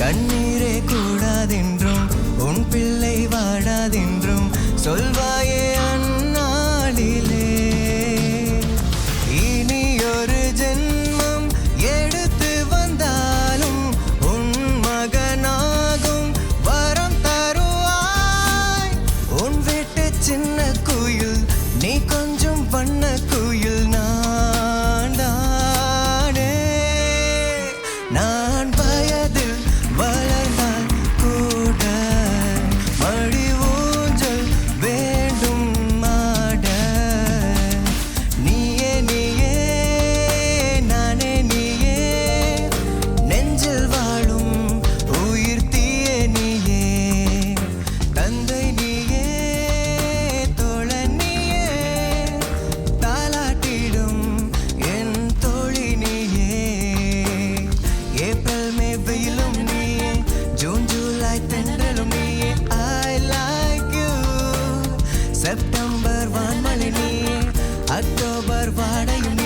கண்ணீரே கூடாதென்றும் உன் பிள்ளை வாடாதென்றும் சொல்வாயே அந்நாளிலே. இனி ஒரு ஜென்மம் எடுத்து வந்தாலும் உன் மகனாகும் வரம் தருவாய். உன் வீட்டு சின்ன குயில் நீ கொஞ்சம் பண்ண குயில் நான் செப்டம்பர் வான்மழை நீர் அக்டோபர் வாடையும்